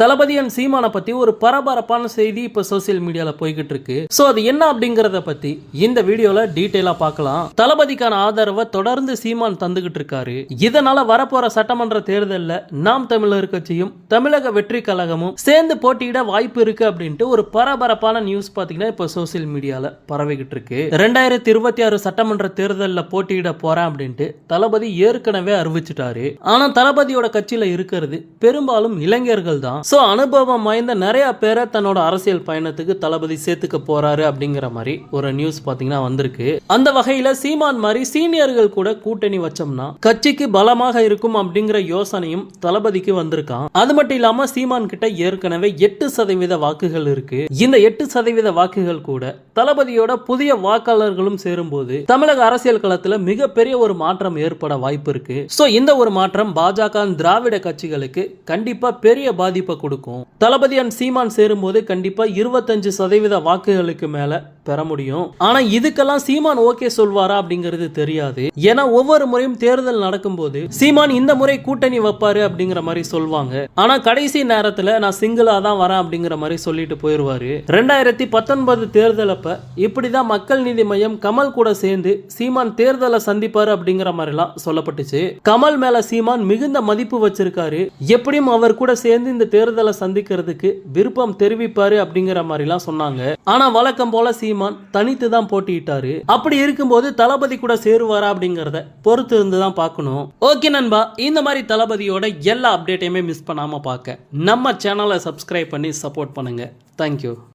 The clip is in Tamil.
தளபதி அண்ட் சீமானை பத்தி ஒரு பரபரப்பான செய்தி இப்ப சோசியல் மீடியால போய்கிட்டு இருக்கு சோ அது என்ன அப்படிங்கறத பத்தி இந்த வீடியோல டீட்டெயிலா பார்க்கலாம். தளபதிக்கான ஆதரவை தொடர்ந்து சீமான் தந்துகிட்டு இருக்காரு இதனால வரப்போற சட்டமன்ற தேர்தல்ல நாம் தமிழர் கட்சியும் தமிழக வெற்றி கழகமும் சேர்ந்து போட்டியிட வாய்ப்பு இருக்கு அப்படின்ட்டு ஒரு பரபரப்பான நியூஸ் பாத்தீங்கன்னா இப்ப சோசியல் மீடியால பரவிக்கிட்டு இருக்கு ரெண்டாயிரத்தி இருபத்தி ஆறு சட்டமன்ற தேர்தலில் போட்டியிட போறேன் அப்படின்ட்டு தளபதி ஏற்கனவே அறிவிச்சிட்டாரு. ஆனா தளபதியோட கட்சியில இருக்கிறது பெரும்பாலும் இளைஞர்கள் தான் சோ அனுபவம் வாய்ந்த நிறைய பேரை தன்னோட அரசியல் பயணத்துக்கு தளபதி சேர்த்துக்க போறாரு அப்படிங்கிற மாதிரி ஒரு நியூஸ் பாத்தீங்கன்னா வந்திருக்கு. அந்த வகையில சீமான் மாதிரி சீனியர்கள் கூட கூட்டணி வச்சோம்னா கட்சிக்கு பலமாக இருக்கும் அப்படிங்கிற யோசனையும் தளபதிக்கு வந்திருக்கான் அது மட்டும் இல்லாம சீமான் கிட்ட ஏற்கனவே எட்டு சதவீத வாக்குகள் இருக்கு. இந்த எட்டு சதவீத வாக்குகள் கூட தளபதியோட புதிய வாக்காளர்களும் சேரும்போது தமிழக அரசியல் களத்தில் மிகப்பெரிய ஒரு மாற்றம் ஏற்பட வாய்ப்பு இருக்கு. சோ இந்த ஒரு மாற்றம் பாஜக திராவிட கட்சிகளுக்கு கண்டிப்பா பெரிய பாதிப்பை கொடுக்கும். தளபதி அண்ட் சீமான் சேரும்போது கண்டிப்பா இருபத்தஞ்சு சதவீத வாக்குகளுக்கு மேல பெற முடியும். ஆனா இதுக்கெல்லாம் சீமான் ஓகே சொல்வாரா அப்படிங்கிறது தெரியாது. ஏன்னா ஒவ்வொரு முறையும் தேர்தல் நடக்கும்போது சீமான் இந்த முறை கூட்டணி வைப்பாரு அப்படிங்கிற மாதிரி சொல்வாங்க. ஆனா கடைசி நேரத்துல நான் சிங்கிளா தான் வரேன் அப்படிங்கிற மாதிரி சொல்லிட்டு போயிருவாரு. ரெண்டாயிரத்தி பத்தொன்பது தேர்தல் அப்ப இப்படிதான் மக்கள் நீதி மையம் கமல் கூட சேர்ந்து சீமான் தேர்தலை சந்திப்பாரு அப்படிங்கிற மாதிரி எல்லாம் சொல்லப்பட்டுச்சு. கமல் மேல சீமான் மிகுந்த மதிப்பு வச்சிருக்காரு. எப்படியும் அவர் கூட சேர்ந்து இந்த தேர்தலை சந்திக்கிறதுக்கு விருப்பம் தெரிவிப்பாரு அப்படிங்கிற மாதிரி எல்லாம் சொன்னாங்க. ஆனா வழக்கம் போல சீமான் தனித்து தான் போட்டியிட்டாரு. அப்படி இருக்கும்போது தளபதி கூட சேருவாரா அப்படிங்கறத பொறுத்து இருந்து தான் பார்க்கணும். ஓகே நண்பா இந்த மாதிரி தளபதியோட எல்லா அப்டேட்டையுமே மிஸ் பண்ணாம பார்க்க. நம்ம சேனலை சப்ஸ்கிரைப் பண்ணி சப்போர்ட் பண்ணுங்க. தேங்க்யூ